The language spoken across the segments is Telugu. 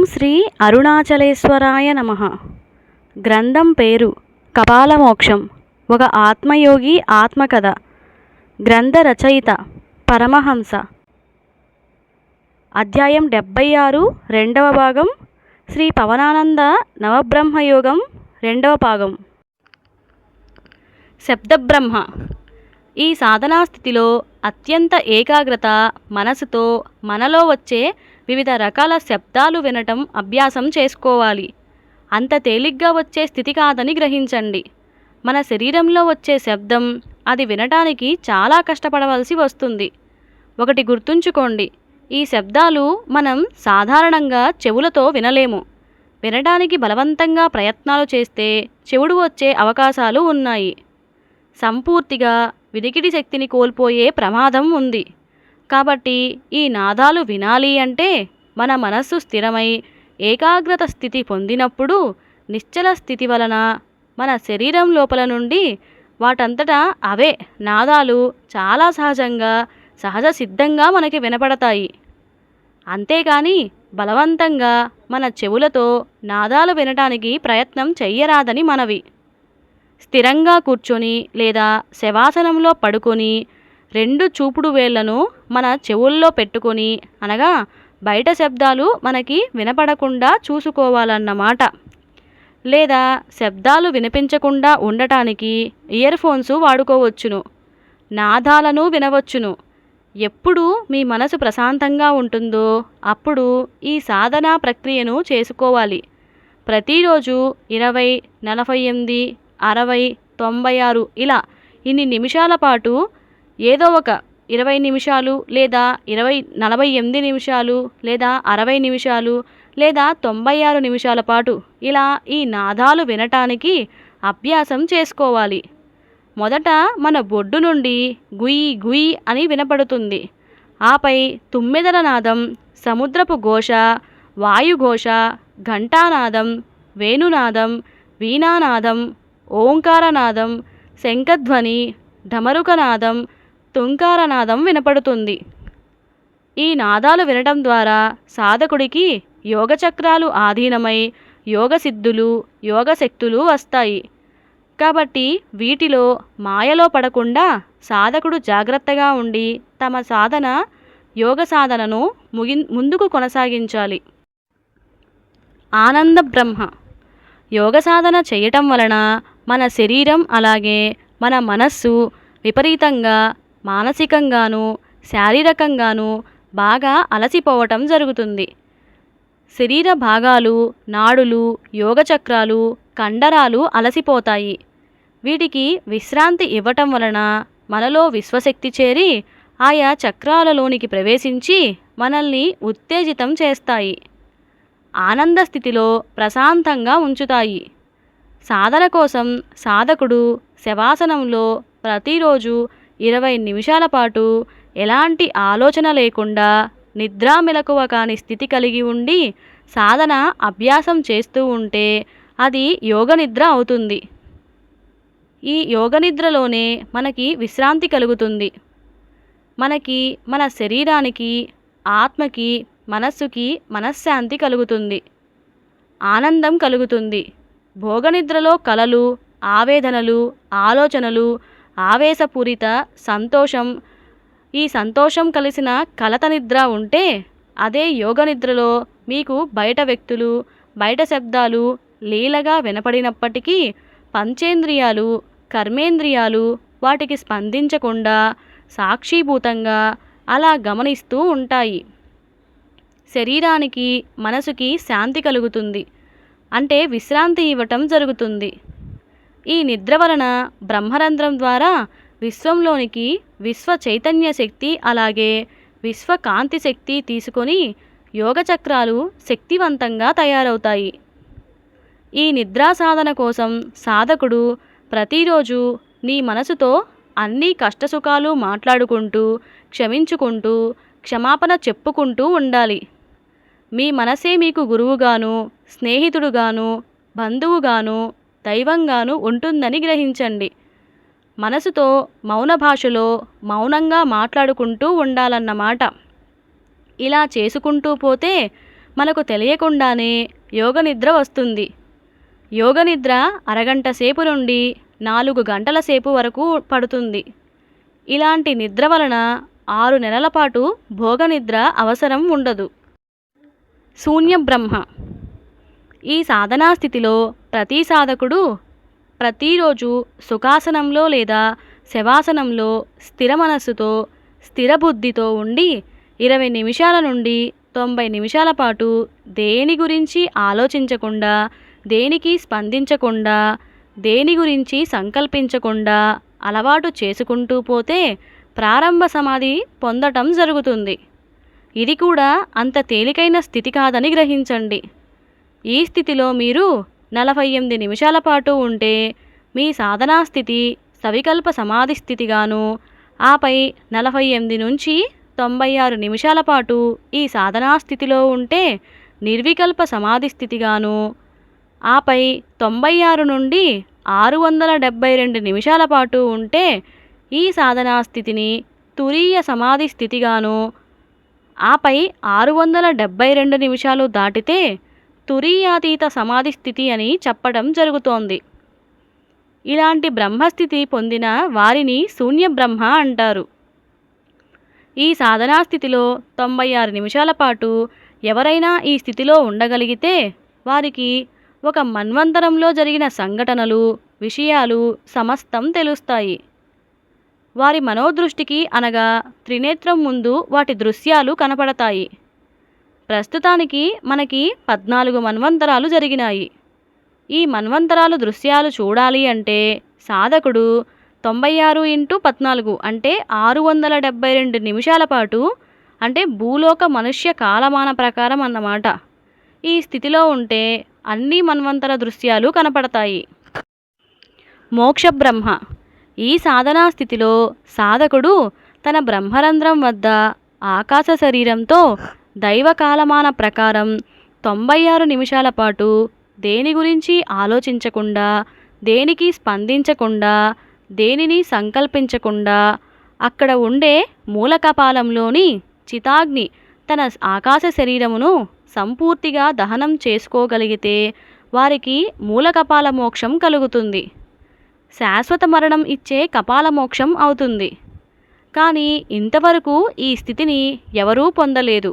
ఓం శ్రీ అరుణాచలేశ్వరాయ నమ. గ్రంథం పేరు కపాలమోక్షం. ఒక ఆత్మయోగి ఆత్మకథ. గ్రంథ రచయిత పరమహంస. అధ్యాయం డెబ్భై ఆరు రెండవ భాగం. శ్రీ పవనానంద నవబ్రహ్మయోగం రెండవ భాగం. శబ్దబ్రహ్మ. ఈ సాధనా స్థితిలో అత్యంత ఏకాగ్రత మనసుతో మనలో వచ్చే వివిధ రకాల శబ్దాలు వినటం అభ్యాసం చేసుకోవాలి. అంత తేలిగ్గా వచ్చే స్థితి కాదని గ్రహించండి. మన శరీరంలో వచ్చే శబ్దం అది వినటానికి చాలా కష్టపడవలసి వస్తుంది. ఒకటి గుర్తుంచుకోండి ఈ శబ్దాలు మనం సాధారణంగా చెవులతో వినలేము. వినడానికి బలవంతంగా ప్రయత్నాలు చేస్తే చెవుడు వచ్చే అవకాశాలు ఉన్నాయి. సంపూర్తిగా వినికిడి శక్తిని కోల్పోయే ప్రమాదం ఉంది. కాబట్టి ఈ నాదాలు వినాలి అంటే మన మనస్సు స్థిరమై ఏకాగ్రత స్థితి పొందినప్పుడు నిశ్చల స్థితి వలన మన శరీరం లోపల నుండి వాటంతటా అవే నాదాలు చాలా సహజంగా సహజ సిద్ధంగా మనకి వినపడతాయి. అంతేకాని బలవంతంగా మన చెవులతో నాదాలు వినటానికి ప్రయత్నం చెయ్యరాదని మనవి. స్థిరంగా కూర్చొని లేదా శవాసనంలో పడుకొని రెండు చూపుడు వేళ్ళను మన చెవుల్లో పెట్టుకొని అనగా బయట శబ్దాలు మనకి వినపడకుండా చూసుకోవాలన్నమాట. లేదా శబ్దాలు వినిపించకుండా ఉండటానికి ఇయర్ ఫోన్స్ వాడుకోవచ్చును. నాదాలను వినవచ్చును. ఎప్పుడు మీ మనసు ప్రశాంతంగా ఉంటుందో అప్పుడు ఈ సాధనా ప్రక్రియను చేసుకోవాలి. ప్రతిరోజు ఇరవై నలభై ఎనిమిది అరవై తొంభై ఆరు ఇలా ఇన్ని నిమిషాల పాటు ఏదో ఒక ఇరవై నిమిషాలు లేదా ఇరవై నలభై ఎనిమిది నిమిషాలు లేదా అరవై నిమిషాలు లేదా తొంభై ఆరు నిమిషాల పాటు ఇలా ఈ నాదాలు వినటానికి అభ్యాసం చేసుకోవాలి. మొదట మన బొడ్డు నుండి గుయి గుయి అని వినపడుతుంది. ఆపై తుమ్మెదల నాదం సముద్రపు ఘోష వాయుఘోష ఘంటానాదం వేణునాదం వీణానాదం ఓంకారనాదం శంఖధ్వని ఢమరుకనాదం తుంకారనాదం వినపడుతుంది. ఈ నాదాలు వినటం ద్వారా సాధకుడికి యోగచక్రాలు ఆధీనమై యోగసిద్ధులు యోగశక్తులు వస్తాయి. కాబట్టి వీటిలో మాయలో పడకుండా సాధకుడు జాగ్రత్తగా ఉండి తమ సాధన యోగ సాధనను ముగి ముందుకు కొనసాగించాలి. ఆనంద బ్రహ్మ. యోగ సాధన చేయటం వలన మన శరీరం అలాగే మన మనస్సు విపరీతంగా మానసికంగాను శారీరకంగాను బాగా అలసిపోవటం జరుగుతుంది. శరీర భాగాలు నాడులు యోగచక్రాలు కండరాలు అలసిపోతాయి. వీటికి విశ్రాంతి ఇవ్వటం వలన మనలో విశ్వశక్తి చేరి ఆయా చక్రాలలోనికి ప్రవేశించి మనల్ని ఉత్తేజితం చేస్తాయి. ఆనంద స్థితిలో ప్రశాంతంగా ఉంచుతాయి. సాధన కోసం సాధకుడు శవాసనంలో ప్రతిరోజు ఇరవై నిమిషాల పాటు ఎలాంటి ఆలోచన లేకుండా నిద్రా మెలకువ కాని స్థితి కలిగి ఉండి సాధన అభ్యాసం చేస్తూ ఉంటే అది యోగ నిద్ర అవుతుంది. ఈ యోగ నిద్రలోనే మనకి విశ్రాంతి కలుగుతుంది. మనకి మన శరీరానికి ఆత్మకి మనస్సుకి మనశ్శాంతి కలుగుతుంది. ఆనందం కలుగుతుంది. భోగనిద్రలో కలలు ఆవేదనలు ఆలోచనలు ఆవేశపూరిత సంతోషం. ఈ సంతోషం కలిసిన కలత నిద్ర ఉంటే అదే యోగ నిద్రలో మీకు బయట వ్యక్తులు బయట శబ్దాలు లీలగా వినపడినప్పటికీ పంచేంద్రియాలు కర్మేంద్రియాలు వాటికి స్పందించకుండా సాక్షీభూతంగా అలా గమనిస్తూ ఉంటాయి. శరీరానికి మనసుకి శాంతి కలుగుతుంది. అంటే విశ్రాంతి ఇవ్వటం జరుగుతుంది. ఈ నిద్ర వలన బ్రహ్మరంధ్రం ద్వారా విశ్వంలోనికి విశ్వ చైతన్య శక్తి అలాగే విశ్వ కాంతి శక్తి తీసుకొని యోగచక్రాలు శక్తివంతంగా తయారవుతాయి. ఈ నిద్రా సాధన కోసం సాధకుడు ప్రతిరోజు నీ మనసుతో అన్ని కష్టసుఖాలు మాట్లాడుకుంటూ క్షమించుకుంటూ క్షమాపణ చెప్పుకుంటూ ఉండాలి. మీ మనసే మీకు గురువుగాను స్నేహితుడుగాను బంధువుగాను దైవంగాను ఉంటుందని గ్రహించండి. మనసుతో మౌన భాషలో మౌనంగా మాట్లాడుకుంటూ ఉండాలన్నమాట ఇలా చేసుకుంటూ పోతే మనకు తెలియకుండానే యోగ నిద్ర వస్తుంది. యోగ నిద్ర అరగంట సేపు నుండి నాలుగు గంటల సేపు వరకు పడుతుంది. ఇలాంటి నిద్ర వలన ఆరు నెలల పాటు భోగ నిద్ర అవసరం ఉండదు. శూన్య బ్రహ్మ ఈ సాధనా స్థితిలో ప్రతి సాధకుడు ప్రతిరోజు సుఖాసనంలో లేదా శవాసనంలో స్థిర మనస్సుతో స్థిర బుద్ధితో ఉండి ఇరవై నిమిషాల నుండి తొంభై నిమిషాల పాటు దేని గురించి ఆలోచించకుండా దేనికి స్పందించకుండా దేని గురించి సంకల్పించకుండా అలవాటు చేసుకుంటూ పోతే ప్రారంభ సమాధి పొందటం జరుగుతుంది. ఇది కూడా అంత తేలికైన స్థితి కాదని గ్రహించండి. ఈ స్థితిలో మీరు నలభై ఎనిమిది నిమిషాల పాటు ఉంటే మీ సాధనా స్థితి సవికల్ప సమాధి స్థితిగాను ఆపై నలభై ఎనిమిది నుంచి తొంభై ఆరు నిమిషాల పాటు ఈ సాధనా స్థితిలో ఉంటే నిర్వికల్ప సమాధి స్థితిగాను ఆపై తొంభై ఆరు నుండి ఆరు వందల డెబ్భై రెండు నిమిషాల పాటు ఉంటే ఈ సాధనా స్థితిని తురీయ సమాధి స్థితిగాను ఆపై ఆరు వందల డెబ్భై రెండు నిమిషాలు దాటితే తురీయాతీత సమాధి స్థితి అని చెప్పడం జరుగుతోంది. ఇలాంటి బ్రహ్మస్థితి పొందిన వారిని శూన్య బ్రహ్మ అంటారు. ఈ సాధనా స్థితిలో తొంభై ఆరు నిమిషాల పాటు ఎవరైనా ఈ స్థితిలో ఉండగలిగితే వారికి ఒక మన్వంతరంలో జరిగిన సంఘటనలు విషయాలు సమస్తం తెలుస్తాయి. వారి మనోదృష్టికి అనగా త్రినేత్రం ముందు వాటి దృశ్యాలు కనపడతాయి. ప్రస్తుతానికి మనకి పద్నాలుగు మన్వంతరాలు జరిగినాయి. ఈ మన్వంతరాలు దృశ్యాలు చూడాలి అంటే సాధకుడు తొంభై ఆరు ఇంటూ పద్నాలుగు అంటే ఆరు వందల డెబ్భై రెండు నిమిషాల పాటు అంటే భూలోక మనుష్య కాలమాన ప్రకారం అన్నమాట. ఈ స్థితిలో ఉంటే అన్ని మన్వంతర దృశ్యాలు కనపడతాయి. మోక్ష బ్రహ్మ. ఈ సాధనా స్థితిలో సాధకుడు తన బ్రహ్మరంధ్రం వద్ద ఆకాశ శరీరంతో దైవ కాలమాన ప్రకారం తొంభై ఆరు నిమిషాల పాటు దేని గురించి ఆలోచించకుండా దేనికి స్పందించకుండా దేనిని సంకల్పించకుండా అక్కడ ఉండే మూలకపాలంలోని చితాగ్ని తన ఆకాశ శరీరమును సంపూర్తిగా దహనం చేసుకోగలిగితే వారికి మూలకపాల మోక్షం కలుగుతుంది. శాశ్వత మరణం ఇచ్చే కపాల మోక్షం అవుతుంది. కానీ ఇంతవరకు ఈ స్థితిని ఎవరూ పొందలేదు.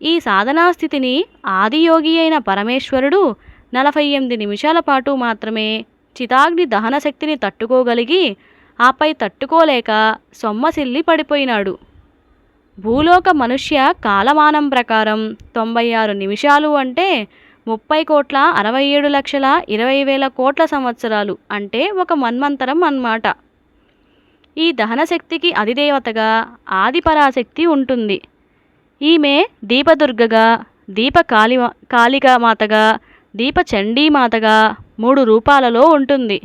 ఈ సాధనా స్థితిని ఆదియోగి అయిన పరమేశ్వరుడు నలభై ఎనిమిది నిమిషాల పాటు మాత్రమే చితాగ్ని దహన శక్తిని తట్టుకోగలిగి ఆపై తట్టుకోలేక సొమ్మసిల్లి పడిపోయినాడు. భూలోక మనుష్య కాలమానం ప్రకారం తొంభై ఆరు నిమిషాలు అంటే ముప్పై కోట్ల అరవై ఏడు లక్షల ఇరవై వేల కోట్ల సంవత్సరాలు అంటే ఒక మన్మంతరం అన్నమాట ఈ దహన శక్తికి అధిదేవతగా ఆదిపరాశక్తి ఉంటుంది. ఈమె దీపదుర్గగా దీప కాళి కాళికా మాతగా దీప చండీమాతగా మూడు రూపాలలో ఉంటుంది.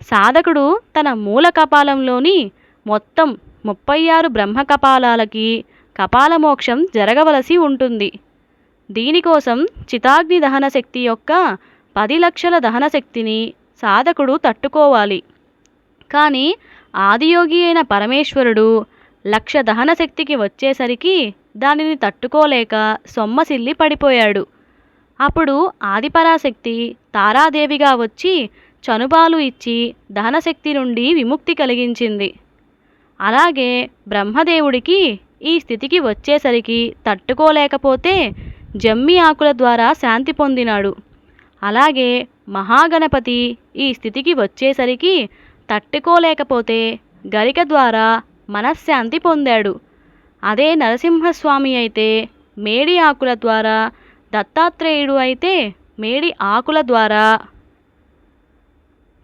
సాధకుడు తన మూల కపాలంలోని మొత్తం ముప్పై ఆరు బ్రహ్మ కపాలాలకి కపాల మోక్షం జరగవలసి ఉంటుంది. దీనికోసం చితాగ్ని దహన శక్తి యొక్క పది లక్షల దహన శక్తిని సాధకుడు తట్టుకోవాలి. కానీ ఆదియోగి అయిన పరమేశ్వరుడు లక్ష దహన శక్తికి వచ్చేసరికి దానిని తట్టుకోలేక సొమ్మసిల్లి పడిపోయాడు. అప్పుడు ఆదిపరాశక్తి తారాదేవిగా వచ్చి చనుబాలు ఇచ్చి దహనశక్తి నుండి విముక్తి కలిగించింది. అలాగే బ్రహ్మదేవుడికి ఈ స్థితికి వచ్చేసరికి తట్టుకోలేకపోతే జమ్మి ఆకుల ద్వారా శాంతి పొందినాడు. అలాగే మహాగణపతి ఈ స్థితికి వచ్చేసరికి తట్టుకోలేకపోతే గరిక ద్వారా మనశ్శాంతి పొందాడు. అదే నరసింహస్వామి అయితే మేడి ఆకుల ద్వారా దత్తాత్రేయుడు అయితే మేడి ఆకుల ద్వారా.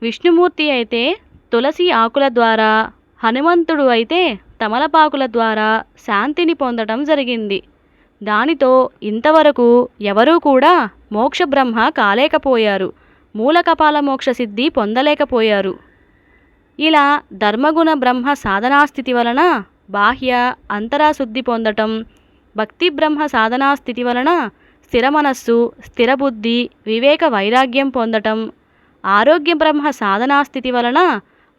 విష్ణుమూర్తి అయితే తులసి ఆకుల ద్వారా హనుమంతుడు అయితే తమలపాకుల ద్వారా శాంతిని పొందడం జరిగింది. దానితో ఇంతవరకు ఎవరూ కూడా మోక్ష బ్రహ్మ కాలేకపోయారు. మూలకపాల మోక్ష సిద్ధి పొందలేకపోయారు. ఇలా ధర్మగుణ బ్రహ్మ సాధనాస్థితి వలన బాహ్య అంతరాశుద్ధి పొందటం భక్తి బ్రహ్మ సాధనాస్థితి వలన స్థిర మనస్సు స్థిర బుద్ధి వివేక వైరాగ్యం పొందటం ఆరోగ్య బ్రహ్మ సాధనాస్థితి వలన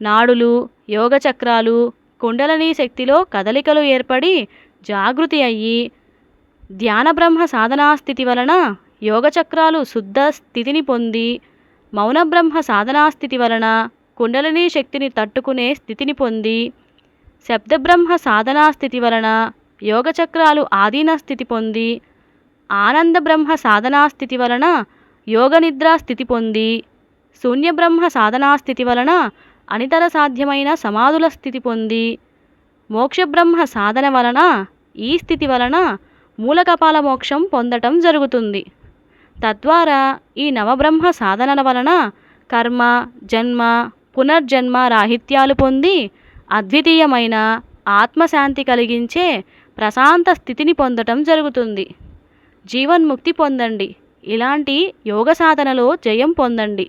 నాడులు యోగచక్రాలు కుండలని శక్తిలో కదలికలు ఏర్పడి జాగృతి అయ్యి ధ్యాన బ్రహ్మ సాధనాస్థితి వలన యోగచక్రాలు శుద్ధ స్థితిని పొంది మౌన బ్రహ్మ వలన కుండలిని శక్తిని తట్టుకునే స్థితిని పొంది శబ్దబ్రహ్మ సాధనా స్థితి వలన యోగచక్రాలు ఆధీన స్థితి పొంది ఆనంద బ్రహ్మ సాధనా స్థితి వలన యోగ నిద్రా స్థితి పొంది శూన్య బ్రహ్మ సాధనా స్థితి వలన అనితర సాధ్యమైన సమాధుల స్థితి పొంది మోక్షబ్రహ్మ సాధన వలన ఈ స్థితి వలన మూలకపాల మోక్షం పొందటం జరుగుతుంది. తద్వారా ఈ నవబ్రహ్మ సాధనల వలన కర్మ జన్మ పునర్జన్మ రాహిత్యాలు పొంది అద్వితీయమైన ఆత్మశాంతి కలిగించే ప్రశాంత స్థితిని పొందటం జరుగుతుంది. జీవన్ముక్తి పొందండి. ఇలాంటి యోగ సాధనలో జయం పొందండి.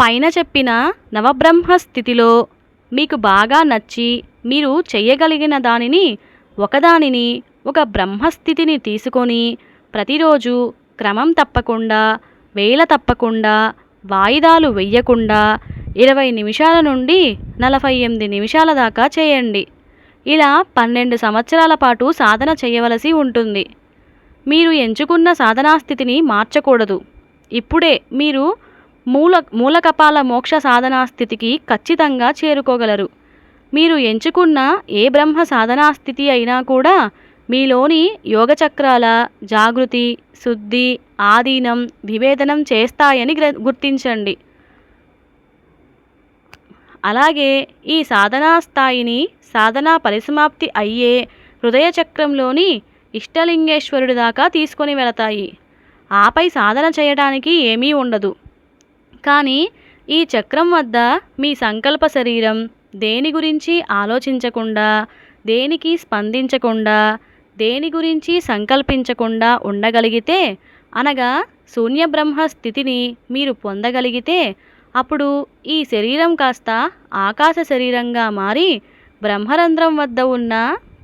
పైన చెప్పిన నవబ్రహ్మ స్థితిలో మీకు బాగా నచ్చి మీరు చేయగలిగిన దానిని ఒకదానిని ఒక బ్రహ్మస్థితిని తీసుకొని ప్రతిరోజు క్రమం తప్పకుండా వేల తప్పకుండా వాయిదాలు వెయ్యకుండా ఇరవై నిమిషాల నుండి నలభై ఎనిమిది నిమిషాల దాకా చేయండి. ఇలా పన్నెండు సంవత్సరాల పాటు సాధన చేయవలసి ఉంటుంది. మీరు ఎంచుకున్న సాధనా స్థితిని మార్చకూడదు. ఇప్పుడే మీరు మూల మూలకపాల మోక్ష సాధనా స్థితికి ఖచ్చితంగా చేరుకోగలరు. మీరు ఎంచుకున్న ఏ బ్రహ్మ సాధనా స్థితి అయినా కూడా మీలోని యోగచక్రాల జాగృతి శుద్ధి ఆధీనం విభేదనం చేస్తాయని గ్ర గుర్తించండి. అలాగే ఈ సాధనా స్థాయిని సాధనా పరిసమాప్తి అయ్యే హృదయ చక్రంలోని ఇష్టలింగేశ్వరుడి దాకా తీసుకొని వెళతాయి. ఆపై సాధన చేయడానికి ఏమీ ఉండదు. కానీ ఈ చక్రం వద్ద మీ సంకల్ప శరీరం దేని గురించి ఆలోచించకుండా దేనికి స్పందించకుండా దేని గురించి సంకల్పించకుండా ఉండగలిగితే అనగా శూన్య బ్రహ్మ స్థితిని మీరు పొందగలిగితే అప్పుడు ఈ శరీరం కాస్త ఆకాశ శరీరంగా మారి బ్రహ్మరంధ్రం వద్ద ఉన్న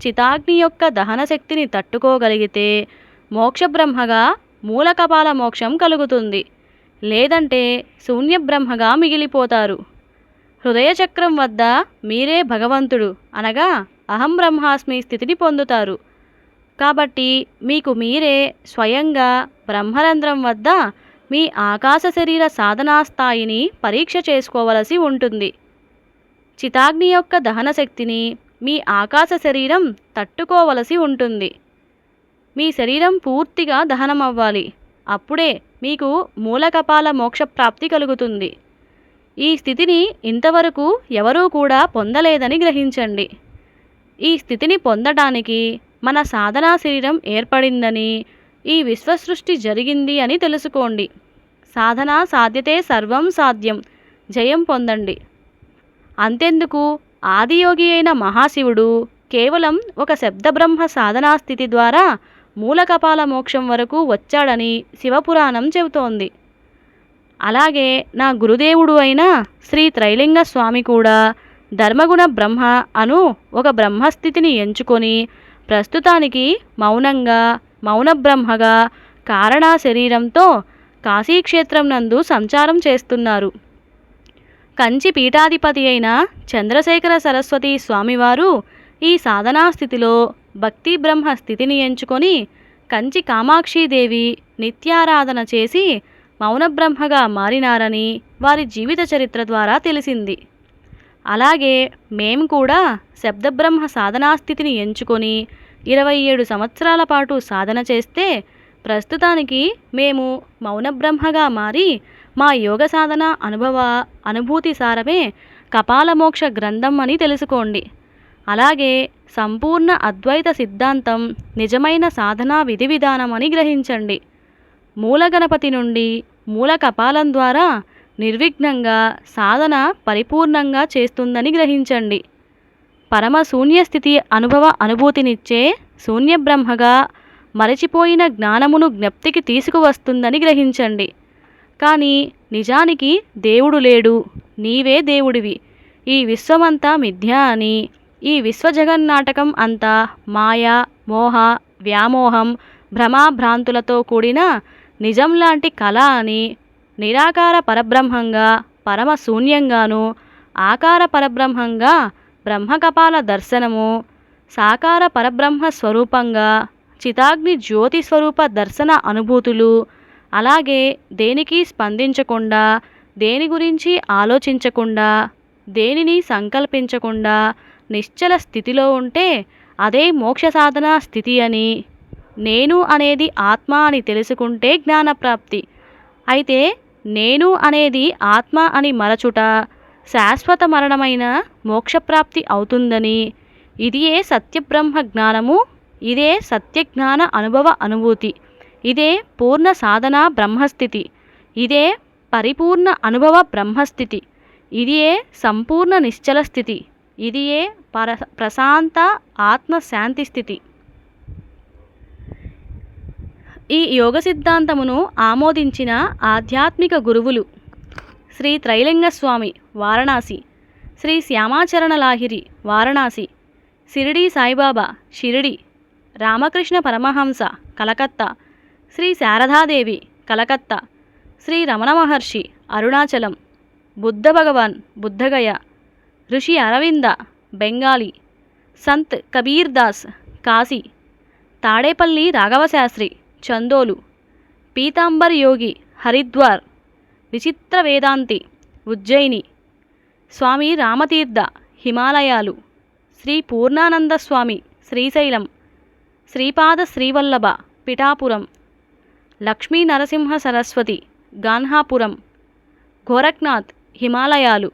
చితాగ్ని యొక్క దహన శక్తిని తట్టుకోగలిగితే మోక్ష బ్రహ్మగా మూలకపాల మోక్షం కలుగుతుంది. లేదంటే శూన్య బ్రహ్మగా మిగిలిపోతారు. హృదయచక్రం వద్ద మీరే భగవంతుడు అనగా అహం బ్రహ్మాస్మి స్థితిని పొందుతారు. కాబట్టి మీకు మీరే స్వయంగా బ్రహ్మరంధ్రం వద్ద మీ ఆకాశ శరీర సాధనా స్థాయిని పరీక్ష చేసుకోవలసి ఉంటుంది. చితాగ్ని యొక్క దహన శక్తిని మీ ఆకాశ శరీరం తట్టుకోవలసి ఉంటుంది. మీ శరీరం పూర్తిగా దహనమవ్వాలి. అప్పుడే మీకు మూలకపాల మోక్ష ప్రాప్తి కలుగుతుంది. ఈ స్థితిని ఇంతవరకు ఎవరూ కూడా పొందలేదని గ్రహించండి. ఈ స్థితిని పొందడానికి మన సాధనా శరీరం ఏర్పడిందని ఈ విశ్వసృష్టి జరిగింది అని తెలుసుకోండి. సాధన సాధ్యతే సర్వం సాధ్యం. జయం పొందండి. అంతెందుకు? ఆదియోగి అయిన మహాశివుడు కేవలం ఒక శబ్దబ్రహ్మ సాధనా స్థితి ద్వారా మూలకపాల మోక్షం వరకు వచ్చాడని శివపురాణం చెబుతోంది. అలాగే నా గురుదేవుడు అయిన శ్రీ త్రైలింగ స్వామి కూడా ధర్మగుణ బ్రహ్మ అను ఒక బ్రహ్మస్థితిని ఎంచుకొని ప్రస్తుతానికి మౌనంగా మౌనబ్రహ్మగా కారణా శరీరంతో కాశీక్షేత్రం నందు సంచారం చేస్తున్నారు. కంచి పీఠాధిపతి అయిన చంద్రశేఖర సరస్వతి స్వామివారు ఈ సాధనా స్థితిలో భక్తి బ్రహ్మ స్థితిని ఎంచుకొని కంచి కామాక్షీదేవి నిత్యారాధన చేసి మౌనబ్రహ్మగా మారినారని వారి జీవిత చరిత్ర ద్వారా తెలిసింది. అలాగే మేము కూడా శబ్దబ్రహ్మ సాధనా స్థితిని ఎంచుకొని ఇరవై ఏడు సంవత్సరాల పాటు సాధన చేస్తే ప్రస్తుతానికి మేము మౌనబ్రహ్మగా మారి మా యోగ సాధన అనుభవ అనుభూతి సారమే కపాలమోక్ష గ్రంథం అని తెలుసుకోండి. అలాగే సంపూర్ణ అద్వైత సిద్ధాంతం నిజమైన సాధనా విధి విధానం అని గ్రహించండి. మూల గణపతి నుండి మూల కపాలం ద్వారా నిర్విఘ్నంగా సాధన పరిపూర్ణంగా చేస్తుందని గ్రహించండి. పరమ శూన్యస్థితి అనుభవ అనుభూతినిచ్చే శూన్య బ్రహ్మగా మరచిపోయిన జ్ఞానమును జ్ఞప్తికి తీసుకువస్తుందని గ్రహించండి. కానీ నిజానికి దేవుడు లేడు నీవే దేవుడివి. ఈ విశ్వమంతా మిథ్య అని ఈ విశ్వజగన్నాటకం అంతా మాయా మోహ వ్యామోహం భ్రమాభ్రాంతులతో కూడిన నిజం లాంటి కళ అని నిరాకార పరబ్రహ్మంగా పరమ శూన్యంగాను ఆకార పరబ్రహ్మంగా బ్రహ్మకపాల దర్శనము సాకార పరబ్రహ్మ స్వరూపంగా చితాగ్ని జ్యోతి స్వరూప దర్శన అనుభూతులు అలాగే దేనికి స్పందించకుండా దేని గురించి ఆలోచించకుండా దేనిని సంకల్పించకుండా నిశ్చల స్థితిలో ఉంటే అదే మోక్ష సాధన స్థితి అని నేను అనేది ఆత్మ అని తెలుసుకుంటే జ్ఞానప్రాప్తి. అయితే నేను అనేది ఆత్మ అని మరచుట శాశ్వత మరణమైన మోక్షప్రాప్తి అవుతుందని. ఇదియే సత్యబ్రహ్మ జ్ఞానము ఇదే సత్యజ్ఞాన అనుభవ అనుభూతి ఇదే పూర్ణ సాధన బ్రహ్మస్థితి ఇదే పరిపూర్ణ అనుభవ బ్రహ్మస్థితి ఇదియే సంపూర్ణ నిశ్చల స్థితి ఇదియే పర ప్రశాంత ఆత్మ శాంతి స్థితి. ఈ యోగ సిద్ధాంతమును ఆమోదించిన ఆధ్యాత్మిక గురువులు శ్రీ త్రైలింగస్వామి వారణాసి శ్రీ శ్యామాచరణ లాహిరి వారణాసి సిరిడి సాయిబాబా షిరిడి రామకృష్ణ పరమహంస కలకత్తా శ్రీ శారదాదేవి కలకత్తా శ్రీ రమణ మహర్షి అరుణాచలం బుద్ధ భగవాన్ బుద్ధగయ ఋషి అరవింద బెంగాలీ సంత్ కబీర్ దాస్ కాశీ తాడేపల్లి రాఘవశాస్త్రి చందోలు పీతాంబర్ యోగి హరిద్వార్ విచిత్ర వేదాంతి ఉజ్జయిని స్వామి రామతీర్థ హిమాలయాలు శ్రీ పూర్ణానంద స్వామి శ్రీశైలం శ్రీపాద శ్రీవల్లభ పిఠాపురం లక్ష్మీ నరసింహ సరస్వతి గాన్హాపురం గోరఖ్నాథ్ హిమాలయాలు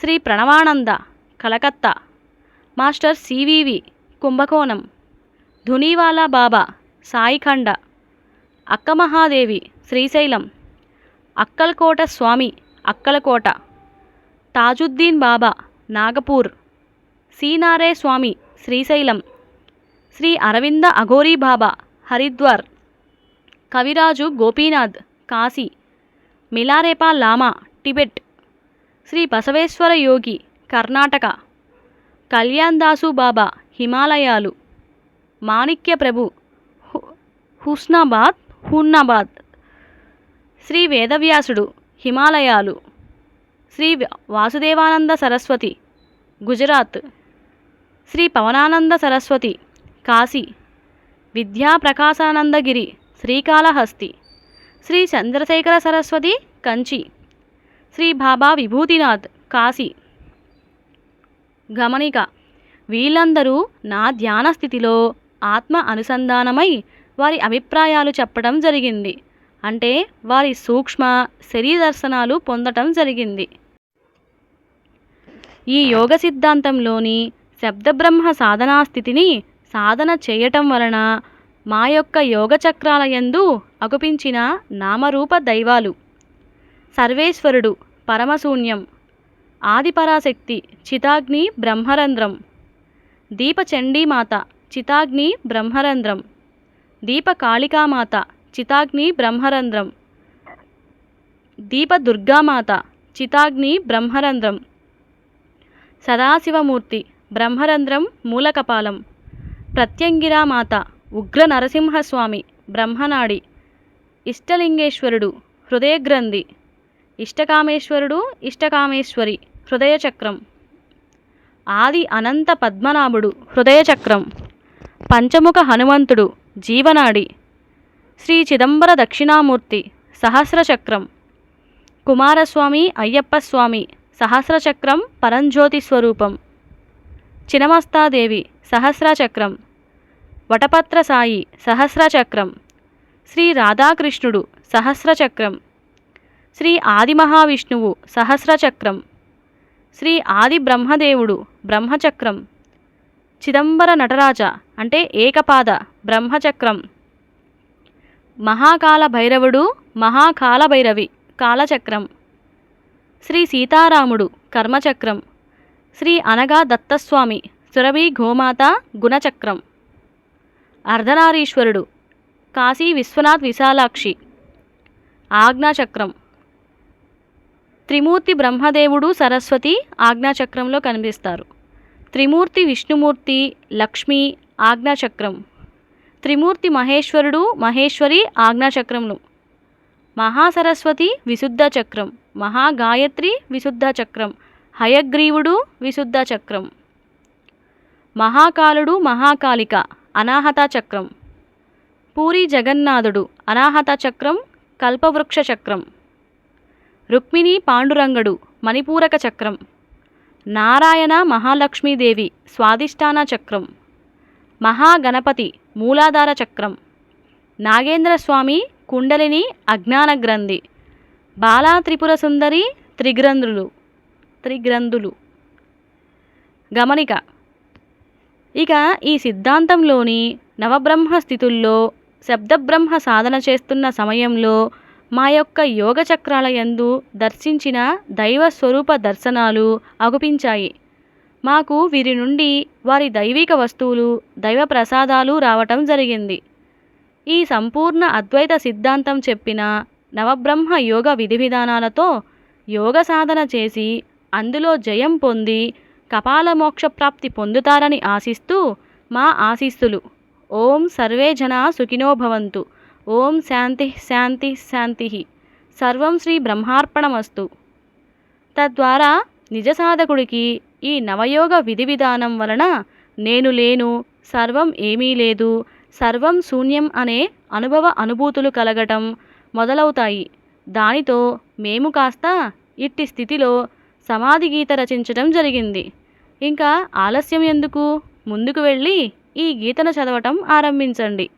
శ్రీ ప్రణవానంద కలకత్తా మాస్టర్ సివివి కుంభకోణం ధునీవాలా బాబా సాయిఖండ. అక్కమహాదేవి శ్రీశైలం. అక్కల్కోట స్వామి అక్కలకోట. తాజుద్దీన్ బాబా నాగపూర్. సీనారే స్వామి శ్రీశైలం. శ్రీ అరవింద అఘోరీ బాబా Haridwar. Kaviraju Gopinath Kashi. Milarepa lama Tibet. Shri Basaveshwara yogi Karnataka. Kalyan Dasu Baba హిమాలయాలు. మాణిక్య ప్రభు హుస్నాబాద్ హున్నాబాద్. శ్రీ వేదవ్యాసుడు హిమాలయాలు. శ్రీ వాసుదేవానంద సరస్వతి గుజరాత్. శ్రీ పవనానంద సరస్వతి కాశీ. విద్యా ప్రకాశానందగిరి శ్రీకాళహస్తి. శ్రీ చంద్రశేఖర సరస్వతి కంచి. శ్రీ బాబా విభూతినాథ్ కాశీ. గమనిక వీళ్ళందరూ నా ధ్యాన స్థితిలో ఆత్మ అనుసంధానమై వారి అభిప్రాయాలు చెప్పడం జరిగింది. అంటే వారి సూక్ష్మ శరీర దర్శనాలు పొందటం జరిగింది. ఈ యోగ సిద్ధాంతంలోని శబ్దబ్రహ్మ సాధనా స్థితిని సాధన చేయటం వలన మా యొక్క యోగ యందు అగుపించిన నామరూప దైవాలు. సర్వేశ్వరుడు పరమశూన్యం ఆదిపరాశక్తి చితాగ్ని బ్రహ్మరంధ్రం దీపచండీమాత చితాగ్ని బ్రహ్మరంధ్రం దీపకాళికామాత చితాగ్ని బ్రహ్మరంధ్రం. దీప దుర్గామాత చితాగ్ని బ్రహ్మరంధ్రం. సదాశివమూర్తి బ్రహ్మరంధ్రం మూలకపాలం. ప్రత్యంగిరామాత ఉగ్ర నరసింహస్వామి బ్రహ్మనాడి. ఇష్టలింగేశ్వరుడు హృదయగ్రంథి. ఇష్టకామేశ్వరుడు ఇష్టకామేశ్వరి హృదయచక్రం. ఆది అనంత పద్మనాభుడు హృదయచక్రం. పంచముఖ హనుమంతుడు జీవనాడి. శ్రీ చిదంబర దక్షిణామూర్తి సహస్రచక్రం. కుమారస్వామి అయ్యప్పస్వామి సహస్రచక్రం పరంజ్యోతి స్వరూపం. చినమస్తాదేవి సహస్రచక్రం. వటపత్ర సాయి సహస్రచక్రం. శ్రీ రాధాకృష్ణుడు సహస్రచక్రం. శ్రీ ఆది మహావిష్ణువు సహస్రచక్రం. శ్రీ ఆది బ్రహ్మదేవుడు బ్రహ్మచక్రం. చిదంబర నటరాజ అంటే ఏకపాద బ్రహ్మచక్రం. మహాకాల భైరవుడు మహాకాల భైరవి కాలచక్రం. శ్రీ సీతారాముడు కర్మచక్రం. శ్రీ అనగా దత్తస్వామి సురభి గోమాత గుణచక్రం. అర్ధనారీశ్వరుడు కాశీ విశ్వనాథ్ విశాలాక్షి. ఆజ్ఞాచక్రం. త్రిమూర్తి బ్రహ్మదేవుడు సరస్వతి ఆజ్ఞాచక్రంలో కనిపిస్తారు. త్రిమూర్తి విష్ణుమూర్తి లక్ష్మి ఆజ్ఞాచక్రం. త్రిమూర్తి మహేశ్వరుడు మహేశ్వరి ఆజ్ఞాచక్రములు. మహాసరస్వతి విశుద్ధ చక్రం మహాగాయత్రి విశుద్ధ చక్రం హయగ్రీవుడు విశుద్ధ చక్రం మహాకాలుడు మహాకాళిక. అనాహత చక్రం పూరి జగన్నాథుడు అనాహత చక్రం కల్పవృక్ష చక్రం రుక్మిణి పాండురంగడు మణిపూరక చక్రం నారాయణ మహాలక్ష్మీదేవి స్వాదిష్టాన చక్రం. మహాగణపతి మూలాధార చక్రం. నాగేంద్రస్వామి కుండలిని అజ్ఞాన గ్రంథి. బాలా త్రిపుర సుందరి త్రిగ్రంథులు. త్రిగ్రంథులు. గమనిక. ఇక ఈ సిద్ధాంతంలోని నవబ్రహ్మ స్థితుల్లో శబ్దబ్రహ్మ సాధన చేస్తున్న సమయంలో మా యొక్క యోగ చక్రాల యందు దర్శించిన దైవ స్వరూప దర్శనాలు అగుపించాయి. మాకు వీరి నుండి వారి దైవిక వస్తువులు దైవ ప్రసాదాలు రావటం జరిగింది. ఈ సంపూర్ణ అద్వైత సిద్ధాంతం చెప్పిన నవబ్రహ్మ యోగ విధి విధానాలతో యోగ సాధన చేసి అందులో జయం పొంది కపాల మోక్ష ప్రాప్తి పొందుతారని ఆశిస్తూ మా ఆశీస్సులు. ఓం సర్వే జనా సుఖినో భవంతు. ఓం శాంతి శాంతి శాంతి సర్వం శ్రీ బ్రహ్మార్పణమస్తు. తద్వారా నిజ సాధకుడికి ఈ నవయోగ విధి విధానం వలన నేను లేను సర్వం ఏమీ లేదు సర్వం శూన్యం అనే అనుభవ అనుభూతులు కలగటం మొదలవుతాయి. దానితో మేము కాస్త ఇట్టి స్థితిలో సమాధి గీత రచించడం జరిగింది. ఇంకా ఆలస్యం ఎందుకు? ముందుకు వెళ్ళి ఈ గీతను చదవటం ఆరంభించండి.